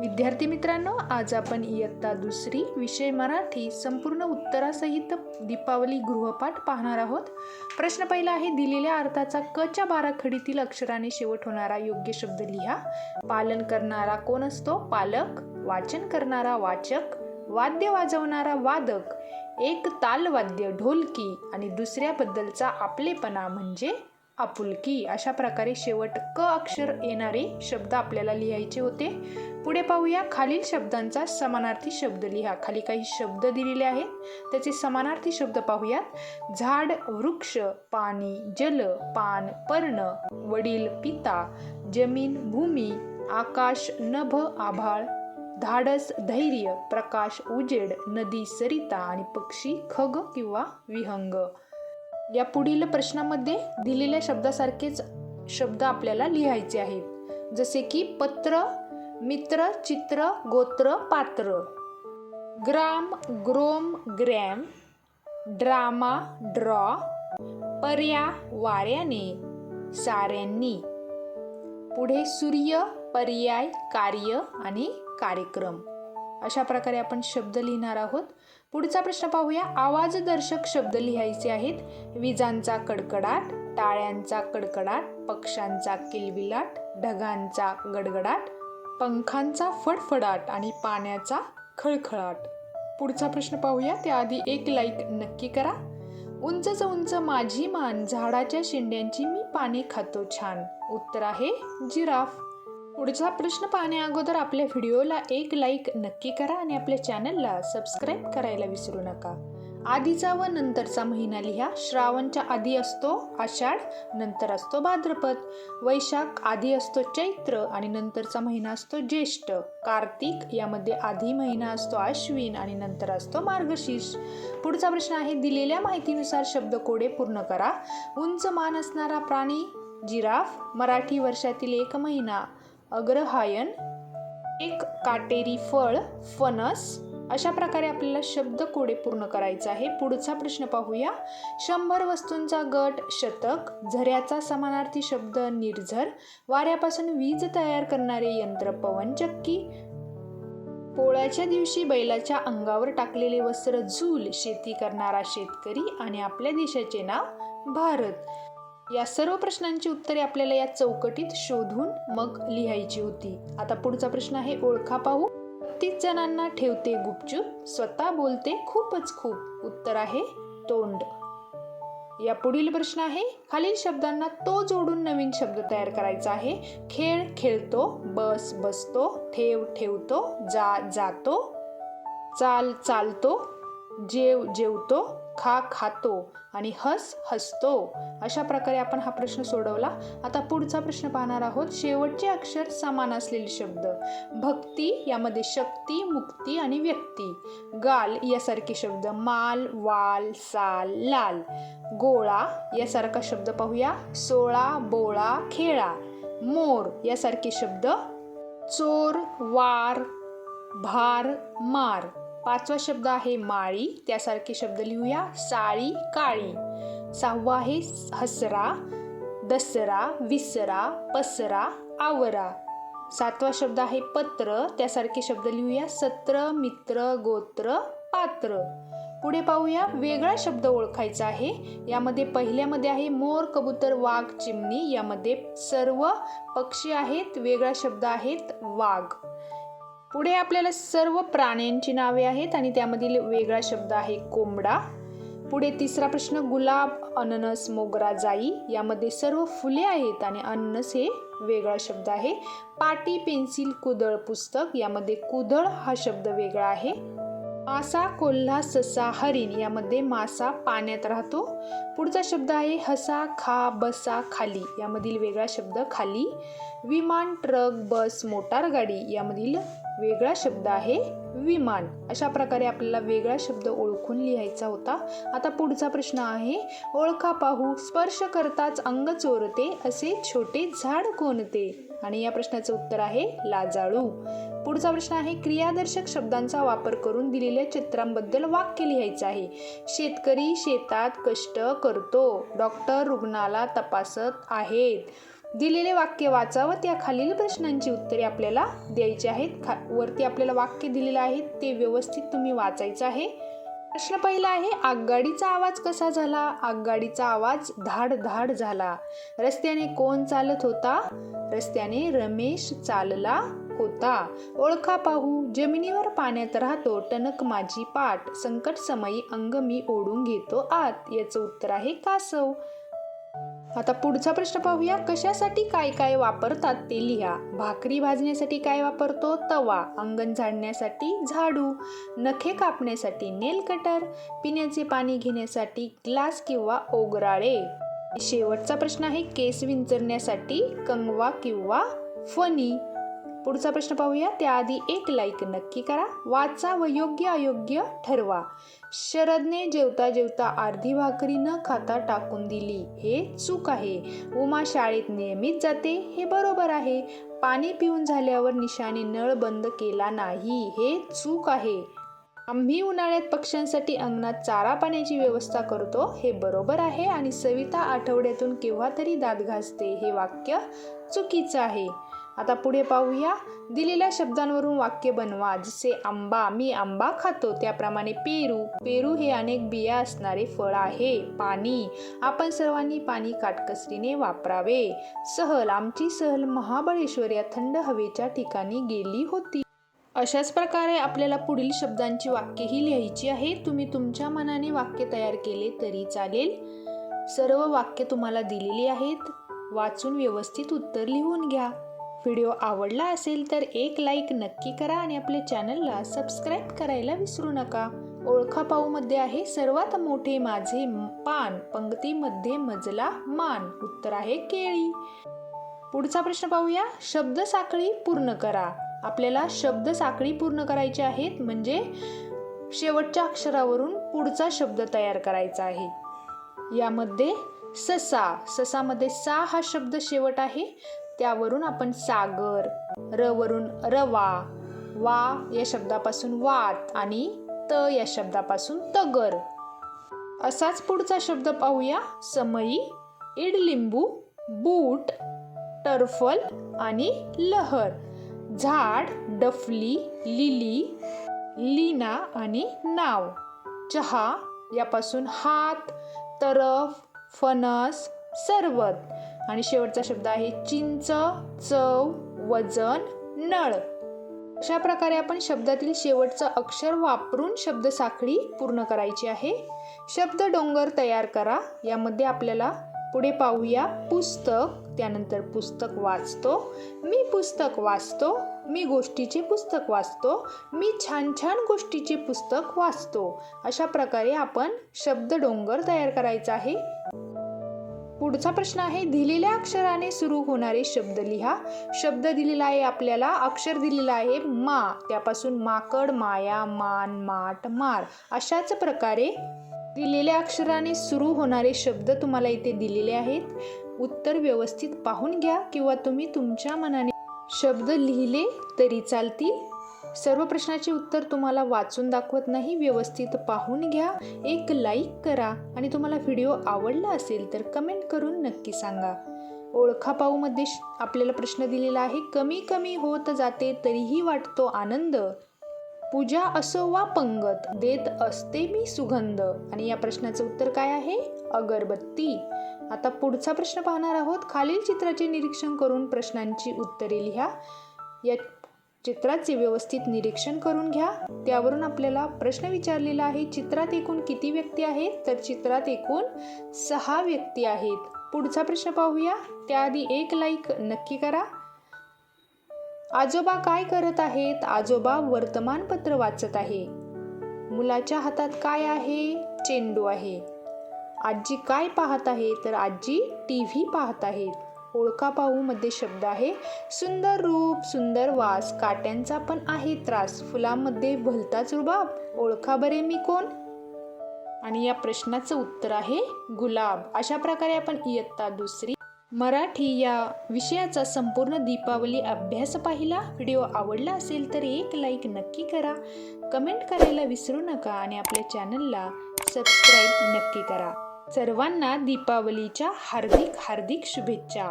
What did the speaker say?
विद्यार्थी मित्रांनो आज आपण इयत्ता दुसरी विषय मराठी संपूर्ण उत्तरासहित दीपावली गृहपाठ पाहणार आहोत. प्रश्न पहिला आहे दिलेल्या अर्थाचा कच्या बाराखडीतील अक्षराने शेवट होणारा योग्य शब्द लिहा. पालन करणारा कोण असतो? पालक. वाचन करणारा वाचक. वाद्य वाजवणारा वादक. एक तालवाद्य ढोलकी. आणि दुसऱ्याबद्दलचा आपलेपणा म्हणजे आपुलकी अशा प्रकारे शेवट क अक्षर येणारे शब्द आपल्याला लिहायचे होते. पुढे पाहूया. खालील शब्दांचा समानार्थी शब्द लिहा. खाली काही शब्द दिलेले आहेत. त्याचे समानार्थी शब्द पाहूयात. झाड वृक्ष पाणी जल पान पर्ण वडील पिता जमीन भूमी आकाश नभ आभाळ धाडस धैर्य प्रकाश उजेड नदी सरिता आणि पक्षी खग किंवा विहंग. या पुढील प्रश्नामध्ये दिलेल्या शब्दासारखेच शब्द आपल्याला लिहायचे आहेत. जसे की पत्र मित्र चित्र गोत्र पात्र. ग्राम ग्रोम ग्रॅम. Drama draw. पर्या वाऱ्याने. साऱ्यांनी. पुढे सूर्य पर्याय कार्य आणि कार्यक्रम. अशा प्रकारे आपण शब्द लिहिणार आहोत. पुढचा प्रश्न पाहूया. आवाजदर्शक शब्द लिहायचे आहेत. विजांचा कडकडाट टाळ्यांचा कडकडाट पक्ष्यांचा किलबिलाट ढगांचा गडगडाट पंखांचा फडफडाट आणि पाण्याचा खळखळाट. पुढचा प्रश्न पाहूया. त्याआधी एक लाईक नक्की करा. उंचच उंच माझी मान झाडाच्या शेंड्यांची मी पाने खातो छान. उत्तर आहे जिराफ. पुढचा प्रश्न पाहण्या अगोदर आपल्या व्हिडिओला एक लाईक नक्की करा आणि आपल्या चॅनलला सबस्क्राईब करायला विसरू नका. आधीचा व नंतरचा महिना लिहा. श्रावणच्या आधी असतो आषाढ नंतर असतो भाद्रपद. वैशाख आधी असतो चैत्र आणि नंतरचा महिना असतो ज्येष्ठ. कार्तिक यामध्ये आधी महिना असतो आश्विन आणि नंतर असतो मार्गशीर्ष. पुढचा प्रश्न आहे दिलेल्या माहितीनुसार शब्द कोडे पूर्ण करा. उंच मान असणारा प्राणी जिराफ मराठी वर्षातील एक महिना. अग्रहायन एक काटेरी फळ फणस अशा प्रकारे आपल्याला शब्द कोडे पूर्ण करायचा आहे. पुढचा प्रश्न पाहूया. शंभर वस्तूंचा गट शतक झऱ्याचा समानार्थी शब्द निर्झर वाऱ्यापासून वीज तयार करणारे यंत्र पवनचक्की पोळ्याच्या दिवशी बैलाच्या अंगावर टाकलेले वस्त्र झूल शेती करणारा शेतकरी आणि आपल्या देशाचे नाव भारत. या सर्व प्रश्नांची उत्तरे आपल्याला या चौकटीत शोधून मग लिहायची होती. आता पुढचा प्रश्न आहे ओळखा पाहू. तीच जणांना ठेवते गुपचूप स्वतः बोलते खूपच खूप. उत्तर आहे तोंड. या पुढील प्रश्न आहे खालील शब्दांना तो जोडून नवीन शब्द तयार करायचा आहे. खेळ खेळतो बस बसतो ठेव ठेवतो जा जातो चाल चालतो जेव जेवतो खा खातो आणि हस हसतो. अशा प्रकारे आपण हा प्रश्न सोडवला. आता पुढचा प्रश्न पाहणार आहोत. शेवटचे अक्षर समान असलेले शब्द. भक्ती यामध्ये शक्ती मुक्ती आणि व्यक्ती. गाल यासारखे शब्द. माल वाल साल लाल. गोळा यासारखा शब्द पाहूया. सोळा बोळा खेळा. मोर यासारखे शब्द. चोर वार भार मार. पाचवा शब्द आहे माळी. त्यासारखे शब्द लिहूया. साळी काळी. सहावा आहे हसरा दसरा विसरा पसरा आवरा. सातवा शब्द आहे पत्र. त्यासारखे शब्द लिहूया. सत्र मित्र गोत्र पात्र. पुढे पाहूया. वेगळा शब्द ओळखायचा आहे. यामध्ये पहिल्यामध्ये आहे मोर कबूतर वाघ चिमणी. यामध्ये सर्व पक्षी आहेत. वेगळा शब्द आहेत वाघ. पुढे आपल्याला सर्व प्राण्यांची नावे आहेत आणि त्यामधील वेगळा शब्द आहे कोंबडा. पुढे तिसरा प्रश्न गुलाब अननस मोगरा जाई यामध्ये सर्व फुले आहेत आणि अननस हे वेगळा शब्द आहे. पाटी पेन्सिल कुदळ पुस्तक यामध्ये कुदळ हा शब्द वेगळा आहे. मासा कोल्हा ससा हरिण यामध्ये मासा पाण्यात राहतो. पुढचा शब्द आहे हसा खा बसा खाली यामधील वेगळा शब्द खाली. विमान ट्रक बस मोटार गाडी यामधील वेगळा शब्द आहे विमान. अशा प्रकारे आपल्याला वेगळा शब्द ओळखून लिहायचा होता. आता पुढचा प्रश्न आहे ओळखा पाहू स्पर्श करताच अंग चोरते असे छोटे झाड कोणते? आणि या प्रश्नाचं उत्तर आहे लाजाळू. पुढचा प्रश्न आहे क्रियादर्शक शब्दांचा वापर करून दिलेल्या चित्रांबद्दल वाक्य लिहायचं आहे. शेतकरी शेतात कष्ट करतो. डॉक्टर रुग्णाला तपासत आहेत. दिलेले वाक्य वाचा व त्या खालील प्रश्नांची उत्तरे आपल्याला द्यायची आहेत. खा वरती आपल्याला वाक्य दिलेलं आहे ते व्यवस्थित तुम्ही वाचायचं आहे. प्रश्न पहिला आहे आगगाडीचा आवाज कसा झाला? आगगाडीचा आवाज धाड धाड झाला. रस्त्याने कोण चालत होता? रस्त्याने रमेश चालला होता. ओळखा पाहू जमिनीवर पाण्यात राहतो टणक माझी पाठ. संकट समयी अंग मी ओढून घेतो आत. याचं उत्तर आहे कासव. आता पुढचा प्रश्न पाहूया. कशासाठी काय काय वापरतात ते लिहा. भाकरी भाजण्यासाठी काय वापरतो? तवा अंगण झाडण्यासाठी झाडू नखे कापण्यासाठी नेल कटर पिण्याचे पाणी घेण्यासाठी ग्लास किंवा ओगराळे. शेवटचा प्रश्न आहे केस विंचरण्यासाठी कंगवा किंवा फणी. पुढचा प्रश्न पाहूया. त्याआधी एक लाईक नक्की करा. वाचा व योग्य अयोग्य ठरवा. शरदने जेवता जेवता अर्धी भाकरी न खाता टाकून दिली. हे चूक आहे. उमा शाळेत नियमित जाते. हे बरोबर आहे. पाणी पिऊन झाल्यावर निशाने नळ बंद केला नाही. हे चूक आहे. आम्ही उन्हाळ्यात पक्ष्यांसाठी अंगणात चारा पाण्याची व्यवस्था करतो. हे बरोबर आहे. आणि सविता आठवड्यातून केव्हा तरी दात घासते. हे वाक्य चुकीचं आहे. आता पुढे पाहूया. दिलेल्या शब्दांवरून वाक्य बनवा. जसे आंबा मी आंबा खातो त्याप्रमाणे पेरू. पेरू हे अनेक बिया असणारे फळ आहे. पाणी. आपण सर्वांनी पाणी काटकसरीने वापरावे. सहल. आमची सहल महाबळेश्वर या थंड हवेच्या ठिकाणी गेली होती. अशाच प्रकारे आपल्याला पुढील शब्दांची वाक्यही लिहायची आहे. तुम्ही तुमच्या मनाने वाक्य तयार केले तरी चालेल. सर्व वाक्य तुम्हाला दिलेली आहेत. वाचून व्यवस्थित उत्तर लिहून घ्या. व्हिडिओ आवडला असेल तर एक लाईक नक्की करा आणि आपल्या चॅनलला सबस्क्राईब करायला विसरू नका. ओळखा पाऊमध्ये आहे सर्वात मोठे माझे पान पंक्तीमध्ये मजला मान. उत्तर आहे केळी. पुढचा प्रश्न पाहूया. शब्द साखळी पूर्ण करा. आपल्याला शब्द साखळी पूर्ण करायची आहेत म्हणजे शेवटच्या अक्षरावरून पुढचा शब्द तयार करायचा आहे. यामध्ये ससा ससामध्ये सा हा शब्द शेवट आहे. त्यावरून आपण सागर र वरून रवा वा या शब्दापासून वात आणि त या शब्दापासून तगर. असाच पुढचा शब्द पाहूया. समई इडलिंबू बूट टर्फल आणि लहर. झाड डफली लिली लीना आणि नाव. चहा यापासून हात तरफ फणस सरबत आणि शेवटचा शब्द आहे चिंच चव वजन नळ. अशा प्रकारे आपण शब्दातील शेवटचं अक्षर वापरून शब्द साखळी पूर्ण करायची आहे. शब्द डोंगर तयार करा. यामध्ये आपल्याला पुढे पाहूया पुस्तक त्यानंतर पुस्तक वाचतो. मी पुस्तक वाचतो मी गोष्टीचे पुस्तक वाचतो मी छान छान गोष्टीचे पुस्तक वाचतो. अशा प्रकारे आपण शब्द डोंगर तयार करायचा आहे. पुढचा प्रश्न आहे दिलेल्या अक्षराने सुरू होणारे शब्द लिहा. शब्द दिलेला आहे आपल्याला अक्षर दिलेला आहे मा. त्यापासून माकड माया मान माट मार अशाच प्रकारे दिलेल्या अक्षराने सुरू होणारे शब्द तुम्हाला इथे दिलेले आहेत. उत्तर व्यवस्थित पाहून घ्या किंवा तुम्ही तुमच्या मनाने शब्द लिहिले तरी चालतील. सर्व प्रश्नाचे उत्तर तुम्हाला वाचून दाखवत नाही व्यवस्थित पाहून घ्या. एक लाईक करा आणि तुम्हाला व्हिडिओ आवडला असेल तर कमेंट करून नक्की सांगा. ओळखा पाऊमध्ये श- आपल्याला प्रश्न दिलेला आहे कमी कमी होत जाते तरीही वाटतो आनंद. पूजा असो वा पंगत देत असते मी सुगंध. आणि या प्रश्नाचं उत्तर काय आहे? अगरबत्ती. आता पुढचा प्रश्न पाहणार आहोत. खालील चित्राचे निरीक्षण करून प्रश्नांची उत्तरे लिहा. या चित्राचे व्यवस्थित निरीक्षण करून घ्या. त्यावरून आपल्याला प्रश्न विचारलेला आहे चित्रात एकूण किती व्यक्ती आहेत? तर चित्रात एकूण सहा व्यक्ती आहेत. पुढचा प्रश्न पाहूया. त्याआधी एक लाईक नक्की करा. आजोबा काय करत आहेत? आजोबा वर्तमानपत्र वाचत आहे. मुलाच्या हातात काय आहे? चेंडू आहे. आजी काय पाहत आहे? तर आजी टी व्ही पाहत आहेत ओळखा पाहूमध्ये शब्द आहे. सुंदर रूप सुंदर वास काट्यांचा पण आहे त्रास. फुलामध्ये भलताच रुबाब ओळखा बरे मी कोण? आणि या प्रश्नाचं उत्तर आहे गुलाब. अशा प्रकारे आपण इयत्ता दुसरी मराठी या विषयाचा संपूर्ण दीपावली अभ्यास पाहिला. व्हिडिओ आवडला असेल तर एक लाईक नक्की करा. कमेंट करायला विसरू नका आणि आपल्या चॅनलला सबस्क्राईब नक्की करा. सर्वांना दीपावलीच्या हार्दिक हार्दिक शुभेच्छा.